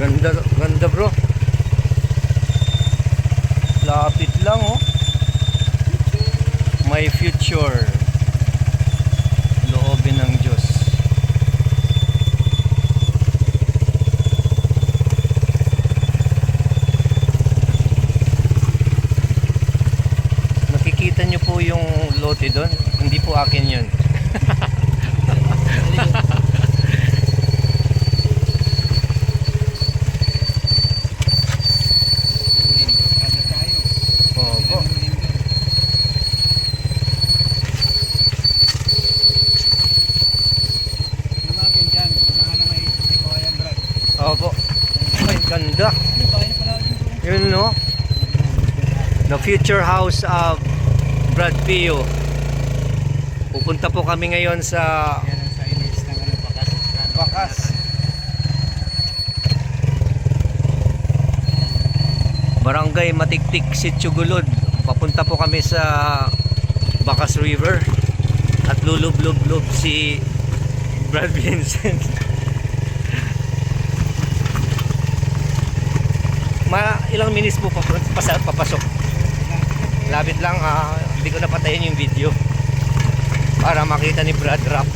Ganda, ganda bro. Lapit lang oh. My future. Loobin ng Diyos. Nakikita nyo po yung lote doon. Hindi po akin yun. Yun no. The future house of Brad Pio. Pupunta po kami ngayon sa Bakas. Barangay Matiktik, Sitio Gulod. Papunta po kami sa Bakas River at lulub-lub-lub si Brad Vincent. ilang minutes po papasok. Labit lang, ah, hindi ko napatayin yung video para makita ni Brad Rap.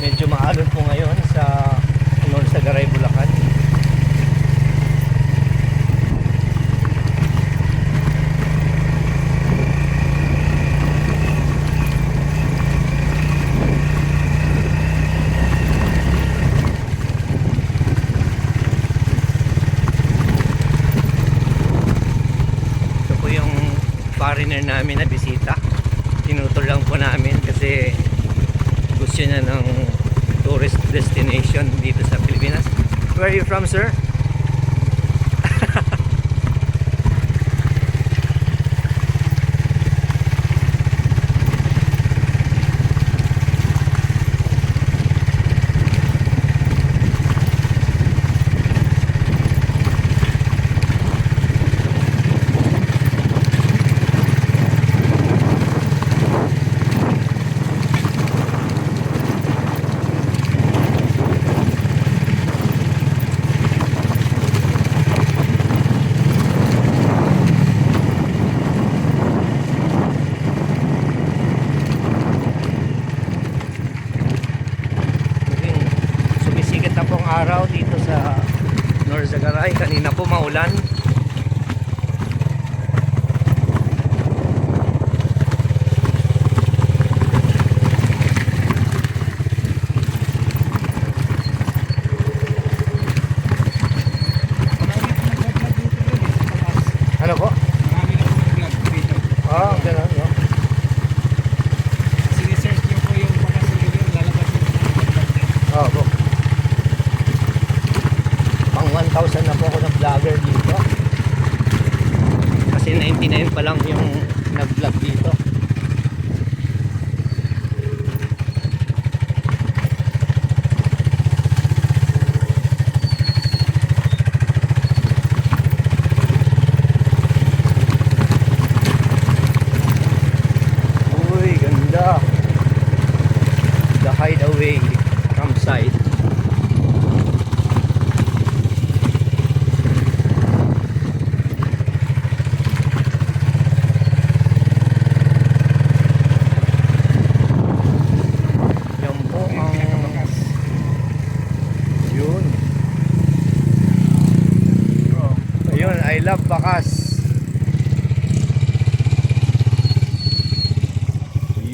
Medyo maalon po ngayon sa North Sagaray, Bulacan. Ito po yung foreigner namin na bisita. Tinutol lang po namin kasi gusto niya ng tourist destination dito sa Pilipinas. Where are you from, sir? Araw dito sa Norzagaray. Kanina po maulan. 1,000 na po ako ng vlogger dito. Kasi 99 pa lang yung nag-vlog dito. Uy, ganda. The Hideaway campsite. Yan po ang yun. Ayun, I love Bakas.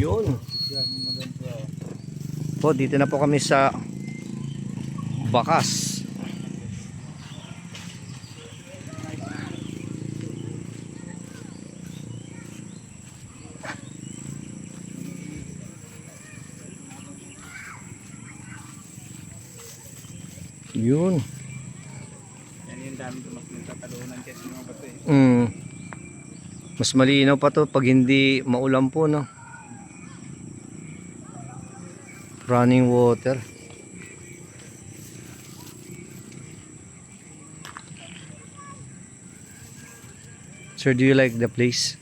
Yun. Po, dito na po kami sa Bakas. Yun. Yan yun Ang dami ko mas nagtatalunan kasi mga bato eh. Mm. Mas malinaw pa to pag hindi maulan po, no? Running water. Sir, do you like the place?